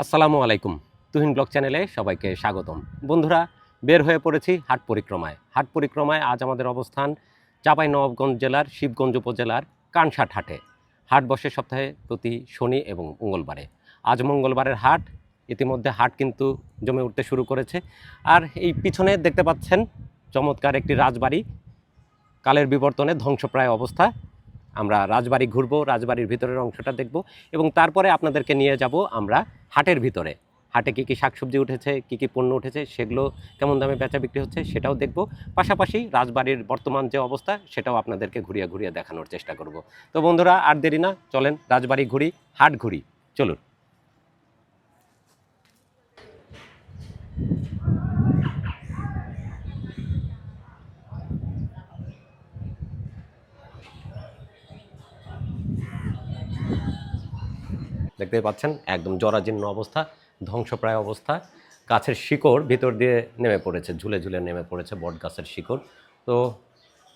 আসসালামু আলাইকুম। তুহিন ব্লগ চ্যানেলে সবাইকে স্বাগতম। বন্ধুরা, বের হয়ে পড়েছি হাট পরিক্রমায়। হাট পরিক্রমায় আজ আমাদের অবস্থান চাঁপাই নবাবগঞ্জ জেলার, শিবগঞ্জ উপজেলার কানসাট হাটে। হাট বসে সপ্তাহে প্রতি শনি এবং মঙ্গলবারে। আজ মঙ্গলবারের হাট, ইতিমধ্যে হাট কিন্তু জমে উঠতে শুরু করেছে। আর এই পিছনে দেখতে পাচ্ছেন চমৎকার একটি রাজবাড়ি। কালের বিবর্তনে ধ্বংসপ্রায় অবস্থা। আমরা রাজবাড়ি ঘুরবো, রাজবাড়ির ভিতরের অংশটা দেখব এবং তারপরে আপনাদেরকে নিয়ে যাব আমরা হাটের ভিতরে। হাটে কী কী শাকসবজি উঠেছে, কী কী পণ্য উঠেছে, সেগুলো কেমন দামে বেচা বিক্রি হচ্ছে সেটাও দেখব। পাশাপাশি রাজবাড়ির বর্তমান যে অবস্থা, সেটাও আপনাদেরকে ঘুরিয়ে ঘুরিয়ে দেখানোর চেষ্টা করব। তো বন্ধুরা, আর দেরি না, চলেন রাজবাড়ি ঘুরি, হাট ঘুরি, চলুন। দেখতেই পাচ্ছেন, একদম জরাজীর্ণ অবস্থা। ধ্বংসপ্রায় অবস্থা। গাছের শিকড় ভিতর দিয়ে নেমে পড়েছে, ঝুলে ঝুলে নেমে পড়েছে বট গাছের শিকড়। তো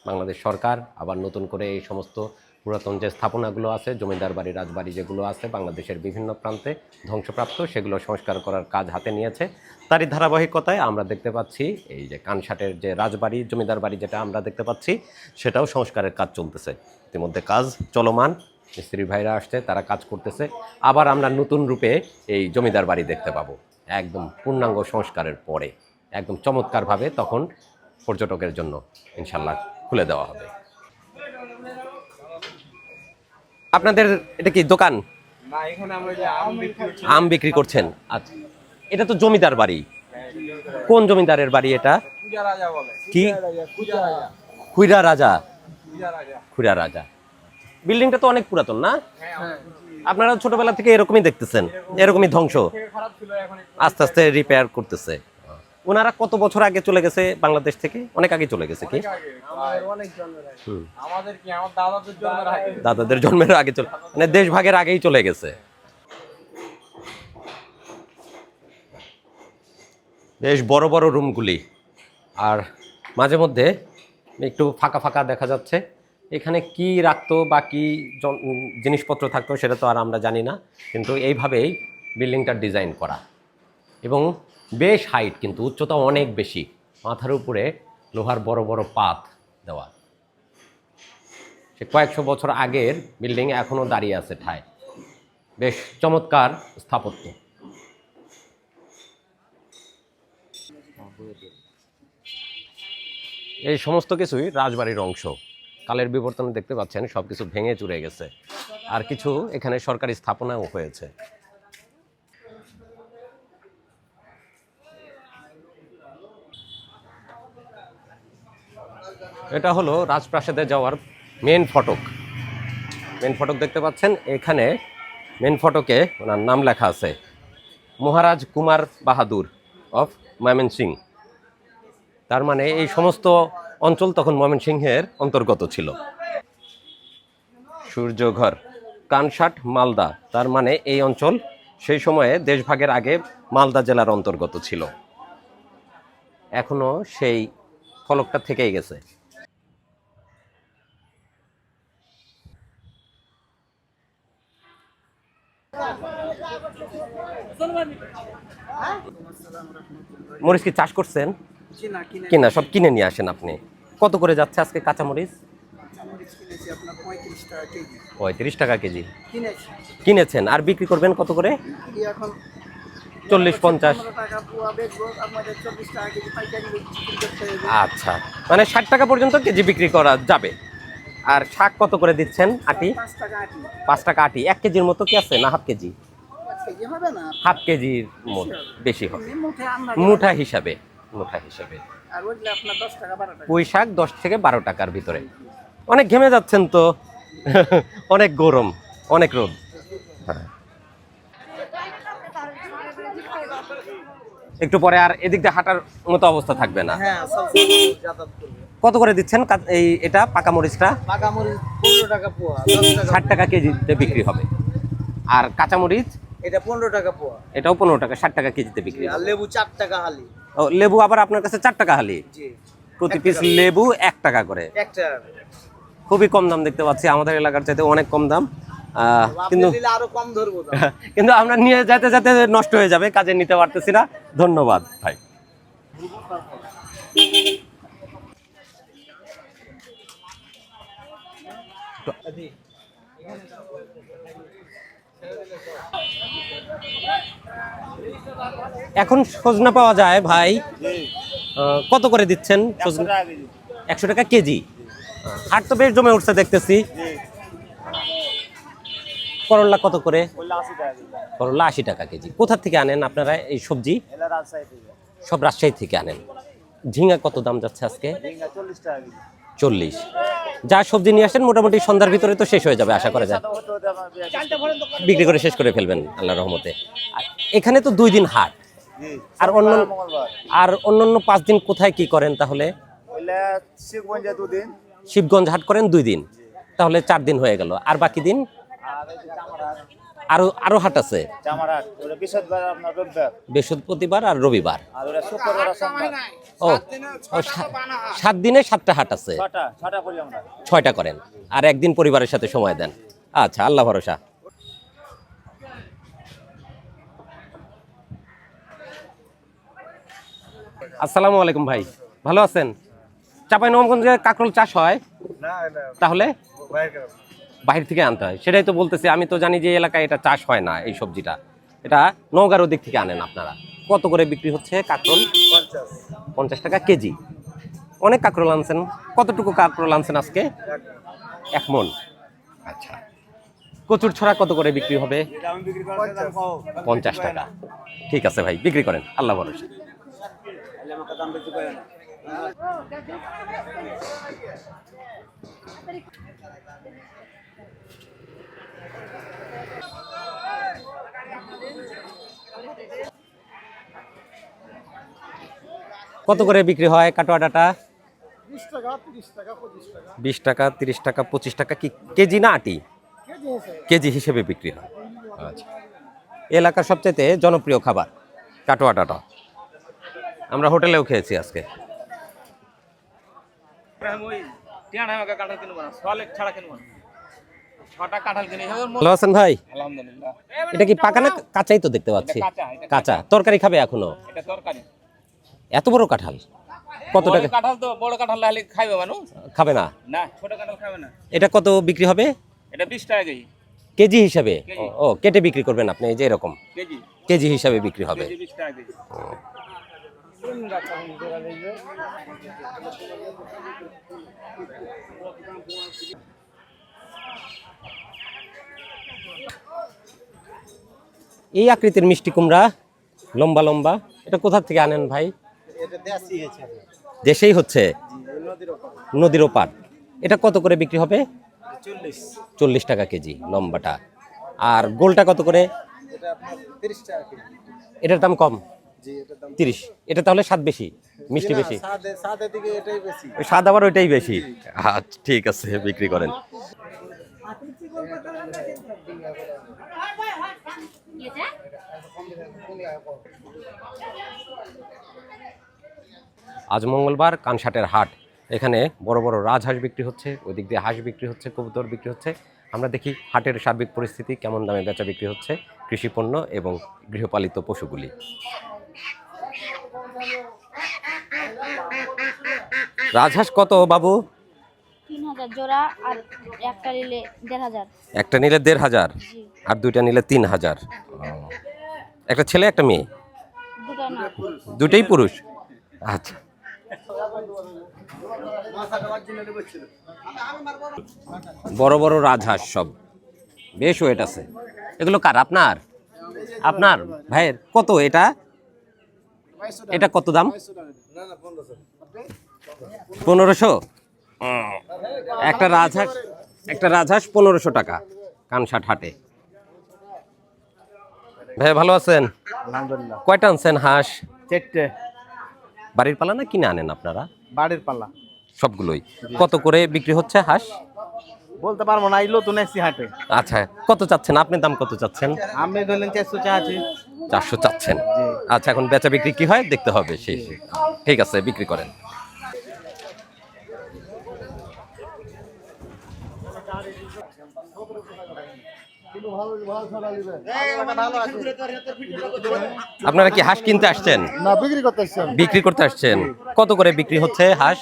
বাংলাদেশ সরকার আবার নতুন করে এই সমস্ত পুরাতন যে স্থাপনাগুলো আছে, জমিদার বাড়ি, রাজবাড়ি যেগুলো আছে, বাংলাদেশের বিভিন্ন প্রান্তে ধ্বংসপ্রাপ্ত, সেগুলো সংস্কার করার কাজ হাতে নিয়েছে। তারই ধারাবাহিকতায় আমরা দেখতে পাচ্ছি, এই যে কানসাটের যে রাজবাড়ি, জমিদার বাড়ি যেটা আমরা দেখতে পাচ্ছি, সেটাও সংস্কারের কাজ চলতেছে। ইতিমধ্যে কাজ চলমান। মিস্ত্রি ভাইরা আসছে তারা কাজ করতেছে। আবার আমরা নতুন রূপে এই জমিদার বাড়ি দেখতে পাবো। একদম পূর্ণাঙ্গ সংস্কারের পরে একদম চমৎকারভাবে তখন পর্যটকের জন্য ইনশাল্লাহ খুলে দেওয়া হবে। আপনাদের এটা কি দোকান? আম বিক্রি করছেন। আচ্ছা এটা তো জমিদার বাড়ি। কোন জমিদারের বাড়ি এটা? কি? খুইরা রাজা। খুইরা রাজা। বিল্ডিংটা তো অনেক পুরাতন না? হ্যাঁ আপনারা ছোটবেলা থেকে এরকমই দেখতেছেন এরকমই ধ্বংস। আস্তে আস্তে রিপেয়ার করতেছে। ওনারা কত বছর আগে চলে গেছে বাংলাদেশ থেকে? অনেক আগে চলে গেছে কি? আগে আমাদের অনেক জন্মের আগে। হুম। আমাদের কি? আমার দাদাদের জন্মের আগে। দাদাদের জন্মের আগে চলে মানে দেশ ভাগের আগেই চলে গেছে। বেশ বড় বড় রুমগুলি আর মাঝে মধ্যে একটু ফাঁকা ফাঁকা দেখা যাচ্ছে। এখানে কি রাখতো বা কি জিনিসপত্র থাকতো সেটা তো আর আমরা জানি না, কিন্তু এইভাবেই বিল্ডিংটার ডিজাইন করা। এবং বেশ হাইট, কিন্তু উচ্চতা অনেক বেশি। মাথার উপরে লোহার বড় বড় পাত দেওয়া। সে কয়েকশো বছর আগের বিল্ডিং এখনও দাঁড়িয়ে আছে ঠায়। বেশ চমৎকার স্থাপত্য। এই সমস্ত কিছুই রাজবাড়ির অংশ। কালের বিবর্তনে দেখতে পাচ্ছেন সব কিছু ভেঙে চুরে গেছে। আর কিছু এখানে সরকারি স্থাপনাও হয়েছে। এটা হলো রাজপ্রাসাদে যাওয়ার মেন ফটক। মেন ফটক দেখতে পাচ্ছেন, এখানে মেন ফটকে ওনার নাম লেখা আছে, মহারাজ কুমার বাহাদুর অফ ময়মনসিং তার মানে এই সমস্ত অঞ্চল তখন ময়মনসিংহের অন্তর্গত ছিল। সূর্যঘর, কানসাট, মালদা, তার মানে এই অঞ্চল সেই সময়ে দেশভাগের আগে মালদা জেলার অন্তর্গত ছিল। এখনও সেই ফলকটা থেকেই গেছে। মরিচ কি চাষ করছেন? কিনা সব কিনে নিয়ে আসেন আপনি। কত করে যাচ্ছে আজকে কাঁচা মরিচ মরিচ কিনেছি আপনার পঁয়ত্রিশ টাকা কেজি। কিনেছেন আর বিক্রি করবেন কত করে? চল্লিশ পঞ্চাশ। আচ্ছা মানে ষাট টাকা পর্যন্ত কেজি বিক্রি করা যাবে। আর শাক কত করে দিচ্ছেন আটি? পাঁচ টাকা আটি। এক কেজির মতো কি আছে না হাফ কেজি? হাফ কেজির মতো বেশি হবে। মুঠা হিসাবে। মুঠা হিসাবে। পুঁই শাক দশ থেকে বারো টাকার ভিতরে। অনেক ঘেমে যাচ্ছেন তো। অনেক গরম অনেক রোদ। হ্যাঁ। একটু পরে আর এদিক দিয়ে হাঁটার মতো অবস্থা থাকবে না। হ্যাঁ কত করে দিচ্ছেন এই এটা পাকা মরিচটা? ষাট টাকা কেজিতে বিক্রি হবে। আর কাঁচা মরিচ এটা পনেরো টাকা পোয়া। এটাও পনেরো টাকা ষাট টাকা কেজিতে বিক্রি আর লেবু চার টাকা হালি। লেবু আবার আপনার কাছে চার টাকা হালি? প্রতি পিস লেবু এক টাকা করে। খুবই কম দাম দেখতে পাচ্ছি আমাদের এলাকার চাইতে অনেক কম দাম। কিন্তু কম কিন্তু আমরা নিয়ে যেতে যেতে নষ্ট হয়ে যাবে কাজে নিতে পারতেছি না। ধন্যবাদ ভাই। এখন সজনা পাওয়া যায় ভাই। কত করে দিচ্ছেন? সজনা? একশো টাকা কেজি। হাট তো বেশ জমে উঠছে দেখতেছি। করল্লা কত করে? করল্লা আশি টাকা কেজি। কোথা থেকে আনেন আপনারা এই সবজি? সব রাজশাহী থেকে আনেন। ঝিঙা কত দাম যাচ্ছে আজকে? চল্লিশ। যা সবজি নিয়ে আসেন, মোটামুটি সন্ধ্যার ভিতরে তো শেষ হয়ে যাবে, আশা করা যায়। বিক্রি করে শেষ করে ফেলবেন আল্লাহ রহমতে। আর এখানে তো দুই দিন হাট। আর অন্য আর অন্যান্য পাঁচ দিন কোথায় কি করেন তাহলে? শিবগঞ্জ হাট করেন দুই দিন। তাহলে চার দিন হয়ে গেল। আর বাকি দিন? আর আরও হাট আছে। বৃহস্পতিবার আপনার রবিবার। বৃহস্পতিবার আর রবিবার। ও সাত দিনে সাতটা হাট আছে। ছয়টা করেন। আর একদিন পরিবারের সাথে সময় দেন। আচ্ছা আল্লাহ ভরসা। আসসালামু আলাইকুম ভাই। ভালো আছেন? চাপাই নবগঞ্জে কাকরোল চাষ হয়? তাহলে? বাইরে থেকে আনতে হয়। সেটাই তো বলতেছি, আমি তো জানি যে এলাকায় এটা চাষ হয় না এই সবজিটা। এটা নওগাঁর দিক থেকে আনেন আপনারা। কত করে বিক্রি হচ্ছে কাকরোল? পঞ্চাশ টাকা কেজি। অনেক কাঁকরোল আনছেন। কতটুকু কাকরোল আনছেন আজকে? এক মন। আচ্ছা। কচুর ছড়া কত করে বিক্রি হবে? পঞ্চাশ টাকা। ঠিক আছে ভাই, বিক্রি করেন। আল্লাহ ভরসা। কত করে বিক্রি হয় কাটোয়া ডাটা? বিশ টাকা তিরিশ টাকা পঁচিশ টাকা। কি কেজি না আটি? কেজি হিসেবে। বিক্রি হয়। আচ্ছা। এলাকার সবচাইতে জনপ্রিয় খাবার কাটোয়া ডাটা। আমরা হোটেলেও খেয়েছি আজকে। ছাড়া কিনবো না। ছটা কাঁঠাল কিনে ভালো আছেন ভাই? আলহামদুলিল্লাহ। এটা কি পাকা না কাঁচাই তো দেখতে পাচ্ছি? কাঁচা, তরকারি খাবে এখনও? এটা তরকারি। এত বড় কাঁঠাল? কত টাকা? কাঁঠাল তো বড় কাঁঠাল লাহলে খাইবে মানুষ খাবে না? না ছোট কাঁঠাল খাবে না। এটা কত বিক্রি হবে? এটা বিশ টাকা কেজি। কেজি হিসাবে? ও, কেটে বিক্রি করবেন আপনি এই যে এরকম। কেজি। কেজি হিসাবে বিক্রি হবে। কেজি বিশ টাকা কেজি। এই আকৃতির মিষ্টি কুমড়া লম্বা লম্বা এটা কোথা থেকে আনেন ভাই? দেশেই হচ্ছে? নদীর ওপার। এটা কত করে বিক্রি হবে? চল্লিশ। টাকা কেজি লম্বাটা। আর গোলটা কত করে? এটার দাম কম? তিরিশ। এটা তাহলে স্বাদ বেশি মিষ্টি বেশি? স্বাদ আবার ওইটাই বেশি। আচ্ছা ঠিক আছে বিক্রি করেন। আজ মঙ্গলবার কানসাটের হাট। এখানে বড় বড় রাজহাঁস বিক্রি হচ্ছে ওইদিক দিয়ে হাঁস বিক্রি হচ্ছে, কবুতর বিক্রি হচ্ছে। আমরা দেখি হাটের সার্বিক পরিস্থিতি, কেমন দামে বেচা বিক্রি হচ্ছে কৃষি পণ্য এবং গৃহপালিত পশুগুলি। রাজহাঁস কত বাবু? তিন হাজার জোড়া আর একটা নিলে দেড় হাজার। একটা নিলে দেড় হাজার আর দুইটা নিলে তিন হাজার। একটা ছেলে একটা মেয়ে? দুটোই পুরুষ? আচ্ছা। বড় বড় রাজহাঁস সব। বেশ ওয়েট আছে। এগুলো কার? আপনার? আপনার? ভাইয়ের? কত এটা? এটা কত দাম? পনেরোশো? একটা রাজহাঁস একটা রাজহাঁস পনেরোশো টাকা কানসাট হাটে। ভাই ভালো আছেন? কয়টা আনছেন হাঁস? চারটে। বাড়ির পালা না কিনে আনেন আপনারা? বাড়ির পাল্লা সবগুলোই। কত করে বিক্রি হচ্ছে হাঁস? বলতে পারব না আইলো তো নেছি হাটে। আচ্ছা কত চাচ্ছেন? আপনি দাম কত চাচ্ছেন? আপনি ধরলেন চারশো চাচ্ছি। চারশো চাচ্ছেন। আচ্ছা এখন বেচা বিক্রি কি হয়? দেখতে হবে সেই। ঠিক আছে বিক্রি করেন। আপনারা কি হাঁস কিনতে আসছেন? না বিক্রি করতে আসছেন বিক্রি করতে আসছেন। কত করে বিক্রি হচ্ছে হাঁস?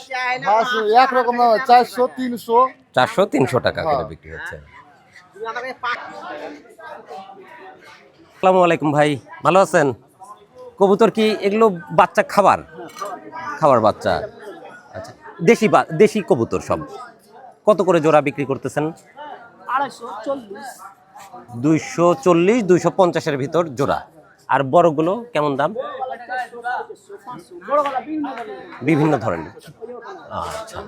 মাছ একরকম দাম চারশো তিনশো। চারশো তিনশো টাকা করে বিক্রি হচ্ছে। আসসালামু আলাইকুম ভাই ভালো আছেন? কবুতর কি এগুলো বাচ্চা খাবার? খাবার বাচ্চা। আচ্ছা দেশি বা- দেশি কবুতর সব। কত করে জোড়া বিক্রি করতেছেন? দুইশো চল্লিশ, দুইশো পঞ্চাশের ভিতর জোড়া। আর বড়গুলো কেমন দাম? বিভিন্ন ধরনের। আচ্ছা।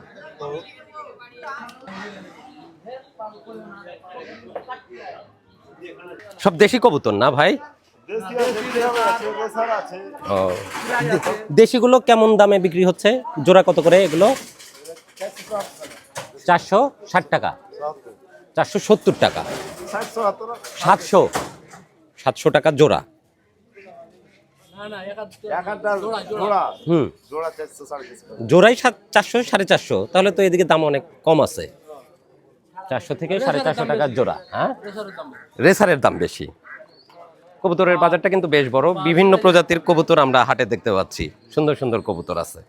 সব দেশি কবুতর না ভাই? ও। দেশিগুলো কেমন দামে বিক্রি হচ্ছে? জোড়া কত করে এগুলো? চারশো ষাট টাকা। চারশো সত্তর টাকা। সাতশো সাতশো? টাকা জোড়া। হুম। জোড়াই সাত চারশো সাড়ে চারশো। তাহলে তো এদিকে দাম অনেক কম আছে। চারশো থেকে সাড়ে চারশো টাকা জোড়া হ্যাঁ? রেসারের দাম বেশি। কবুতরের বাজারটা কিন্তু বেশ বড়। বিভিন্ন প্রজাতির কবুতর আমরা হাটে দেখতে পাচ্ছি। সুন্দর সুন্দর কবুতর আছে।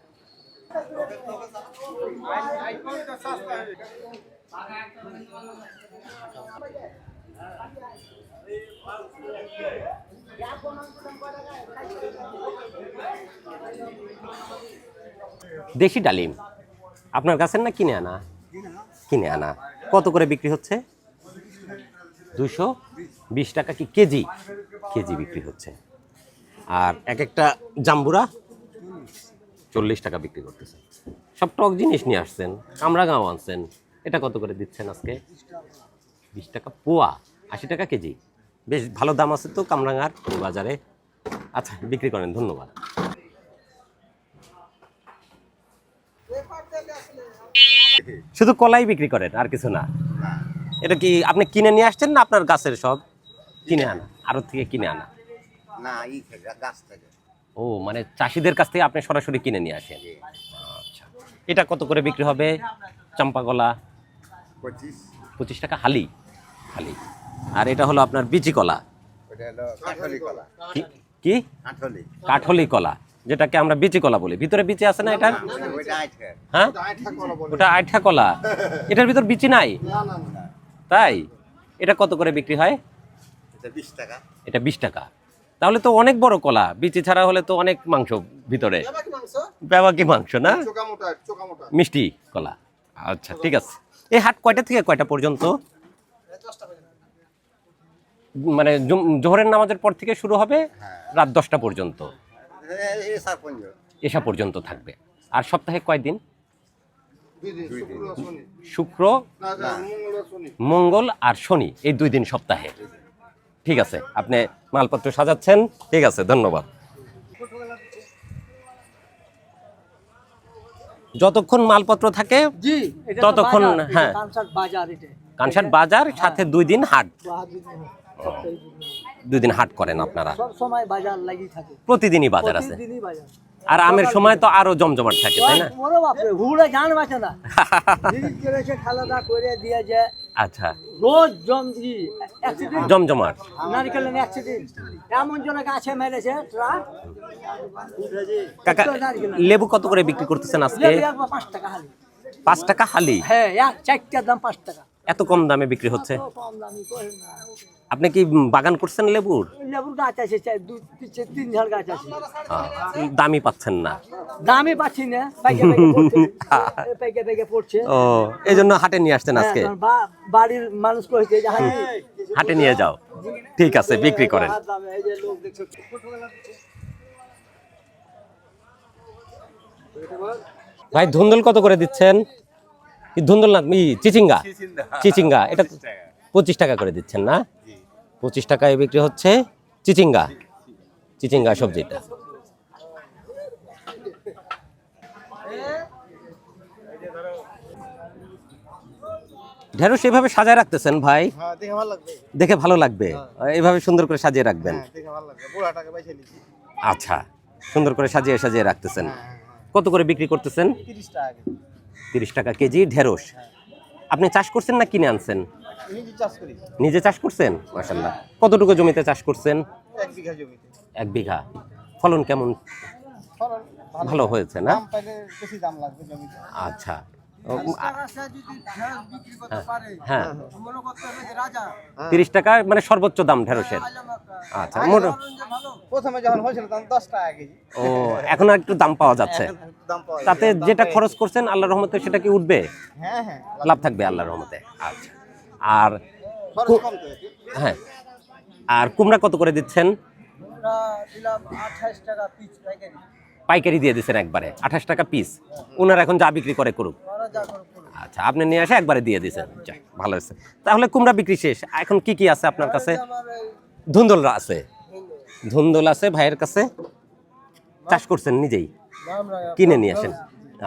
দেশি ডালিম। আপনার কাছে না কিনে আনা? কিনে আনা। কত করে বিক্রি হচ্ছে? দুশো বিশ টাকা কি কেজি? কেজি বিক্রি হচ্ছে। আর এক একটা জাম্বুরা চল্লিশ টাকা বিক্রি করতেছেন সব টক জিনিস নিয়ে আসছেন কামরাগাঁও আনছেন, এটা কত করে দিচ্ছেন আজকে? বিশ টাকা পোয়া, আশি টাকা কেজি। বেশ ভালো দাম আছে তো কামরাঙার বাজারে। আচ্ছা বিক্রি করেন, ধন্যবাদ। শুধু কলাই বিক্রি করেন, আর কিছু না। এটা কি আপনি কিনে নিয়ে আসছেন না আপনার গাছের সব? কিনে আনা আরও থেকে কিনে আনা। না গাছ থেকে। ও মানে চাষিদের কাছ থেকে আপনি সরাসরি কিনে নিয়ে আসেন? আচ্ছা। এটা কত করে বিক্রি হবে? চাম্পা কলা পঁচিশ। টাকা হালি। হালি। আর এটা হলো আপনার বিচি কলা? কাঠলি কলা। কি? কাঠলি। কলা যেটাকে আমরা বিচি কলা বলি। ভিতরে বিচি আছে না এটার আইঠে। হ্যাঁ? ওটা আইঠা কলা। এটার ভিতর বিচি নাই? তাই? এটা কত করে বিক্রি হয়? এটা বিশ টাকা। এটা বিশ টাকা। তাহলে তো অনেক বড় কলা। বিচি ছাড়া হলে তো অনেক মাংস ভিতরে। ব্যাবাকি মাংস না? মিষ্টি কলা। আচ্ছা ঠিক আছে। এই হাট কয়টা থেকে কয়টা পর্যন্ত? মানে জোহরের নামাজের পর থেকে শুরু হবে? রাত দশটা পর্যন্ত? পঞ্জ এসা পর্যন্ত। থাকবে। আর সপ্তাহে কয়দিন শুক্র মঙ্গল আর শনি এই দুই দিন সপ্তাহে। ঠিক আছে আপনি মালপত্র সাজাচ্ছেন। ঠিক আছে ধন্যবাদ। যতক্ষণ মালপত্র থাকে ততক্ষণ, হ্যাঁ। কানসাট বাজার সাথে দুই দিন হাট। দুই দিন হাট করেন আপনারা। প্রতিদিনই বাজার আছে। আর আমের সময় তো আরও জমজমাট থাকে তাই না? আচ্ছা। রোজ জমজি অ্যাক্সিডেন্ট জমজমাট। নারিকেল অ্যাক্সিডেন্ট এমন জনের গাছে মেরেছে ট্রাক। কাকা লেবু কত করে বিক্রি করতেছেন আজকে? পাঁচ টাকা হালি। পাঁচ টাকা হালি? হ্যাঁ এক চারটার দাম পাঁচ টাকা। এত কম দামে বিক্রি হচ্ছে? কম দামে আপনি কি বাগান করছেন লেবুর? লেবুর গাছ আছে দু তিন তিন ঝাড় গাছ আছে। আহ, দামই পাচ্ছেন না। দামই পাচ্ছি না পড়ছে। ও এই জন্য হাটে নিয়ে আসছেন আজকে? হ্যাঁ, বা- বাড়ির মানুষ কয়েছে হাটে নিয়ে যাও। ঠিক আছে বিক্রি করেন। দামে এই যে লোক দেখছ ভাই ধুন্দল কত করে দিচ্ছেন? কি ধুন্দল না ই চিচিঙ্গা। চিচিঙ্গা এটা পঁচিশ টাকা করে দিচ্ছেন না? পঁচিশ টাকায় বিক্রি হচ্ছে চিচিঙ্গা। চিচিঙ্গা সবজিটা। ঢেঁড়স এভাবে সাজায় রাখতেছেন ভাই? হ্যাঁ দেখে ভালো লাগবে। লাগবে? এইভাবে সুন্দর করে সাজিয়ে রাখবেন? হ্যাঁ আচ্ছা সুন্দর করে সাজিয়ে সাজিয়ে রাখতেছেন। কত করে বিক্রি করতেছেন? তিরিশ টাকা কেজি। ঢেঁড়স। আপনি চাষ করছেন না কিনে আনছেন? নিজে চাষ করি। নিজে চাষ করছেন? মাসাল্লাহ কতটুকু জমিতে চাষ করছেন? এক বিঘা জমিতে। এক বিঘা। ফলন কেমন? ভালো। হয়েছে না? আচ্ছা। ও, আ- যদি ঢেঁড়স বিক্রি করতে পারে হ্যাঁ। মনে করতে হবে যে রাজা। তিরিশ টাকা মানে সর্বোচ্চ দাম ঢেঁড়সের। আচ্ছা প্রথমে যখন হয়েছিল তখন দশ টাকা কেজি। ও এখন আর একটু দাম পাওয়া যাচ্ছে। এখন। তাতে যেটা খরচ করছেন আল্লাহ রহমতে সেটা কি উঠবে? হ্যাঁ হ্যাঁ। লাভ থাকবে আল্লাহর রহমতে। আচ্ছা। আর। হ্যাঁ। আর কুমড়া কত করে দিচ্ছেন? পাইকারি। দিয়ে দিচ্ছেন একবারে আঠাশ টাকা পিস ওনারা এখন যা বিক্রি করে করুক। আচ্ছা আপনি নিয়ে আসে একবারে দিয়ে দিচ্ছেন। ভালো হয়েছে। তাহলে কুমড়া বিক্রি শেষ। এখন কি কি আছে আপনার কাছে? ধুন্দল আছে। ধুন্দল। আছে ভাইয়ের কাছে। চাষ করছেন নিজেই? কিনে নিয়ে আসেন।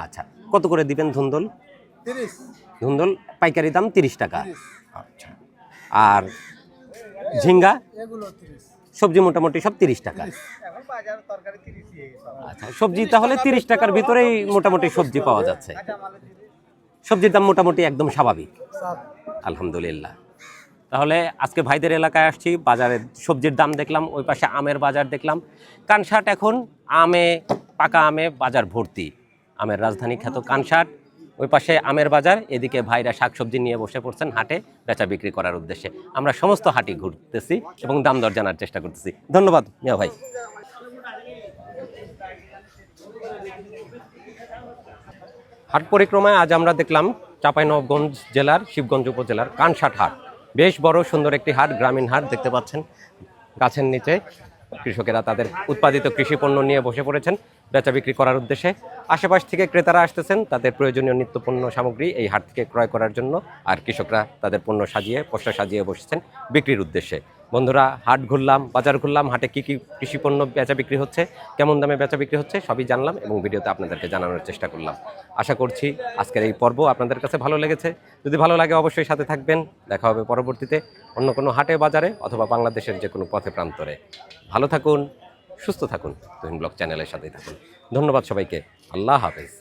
আচ্ছা কত করে দিবেন ধুন্দল? ধুন্দল পাইকারি দাম তিরিশ টাকা। আচ্ছা। আর ঝিঙ্গা? সবজি মোটামুটি সব তিরিশ টাকা। আচ্ছা সবজি তাহলে তিরিশ টাকার ভিতরেই মোটামুটি সবজি পাওয়া যাচ্ছে। সবজির দাম মোটামুটি একদম স্বাভাবিক। আলহামদুলিল্লাহ। তাহলে আজকে ভাইদের এলাকায় আসছি বাজারে সবজির দাম দেখলাম ওই পাশে আমের বাজার দেখলাম। কানসাট এখন আমে পাকা আমে বাজার ভর্তি। আমের রাজধানী খ্যাত কানসাট। ওই পাশে আমের বাজার, এদিকে ভাইরা শাকসবজি নিয়ে বসে পড়ছেন হাটে, বেচা বিক্রি করার উদ্দেশ্যে। আমরা সমস্ত হাটি ঘুরতেছি এবং দাম দর জানার চেষ্টা করতেছি। ধন্যবাদ, মিয়া ভাই। হাট পরিক্রমায় আজ আমরা দেখলাম চাঁপাইনবাবগঞ্জ জেলার, শিবগঞ্জ উপজেলার কানসাট হাট। বেশ বড় সুন্দর একটি হাট, গ্রামীণ হাট, দেখতে পাচ্ছেন গাছের নিচে। কৃষকেরা তাদের উৎপাদিত কৃষি পণ্য নিয়ে বসে পড়েছেন, বেচা বিক্রি করার উদ্দেশ্যে। আশেপাশ থেকে ক্রেতারা আসতেছেন, তাদের প্রয়োজনীয় নিত্যপণ্য সামগ্রী এই হাট থেকে ক্রয় করার জন্য, আর কৃষকরা তাদের পণ্য সাজিয়ে পোস্টার সাজিয়ে বসেছেন বিক্রির উদ্দেশ্যে। বন্ধুরা, হাট ঘুরলাম, বাজার ঘুরলাম, হাটে কী কী কৃষিপণ্য বেচা বিক্রি হচ্ছে, কেমন দামে বেচা বিক্রি হচ্ছে, সবই জানলাম এবং ভিডিওতে আপনাদেরকে জানানোর চেষ্টা করলাম। আশা করছি আজকের এই পর্ব আপনাদের কাছে ভালো লেগেছে। যদি ভালো লাগে অবশ্যই সাথে থাকবেন। দেখা হবে পরবর্তীতে অন্য কোনো হাটে, বাজারে অথবা বাংলাদেশের যে কোনো পথে, প্রান্তরে। ভালো থাকুন, সুস্থ থাকুন। তুহিন ব্লগ চ্যানেলের সাথেই থাকুন। ধন্যবাদ সবাইকে। আল্লাহ হাফেজ।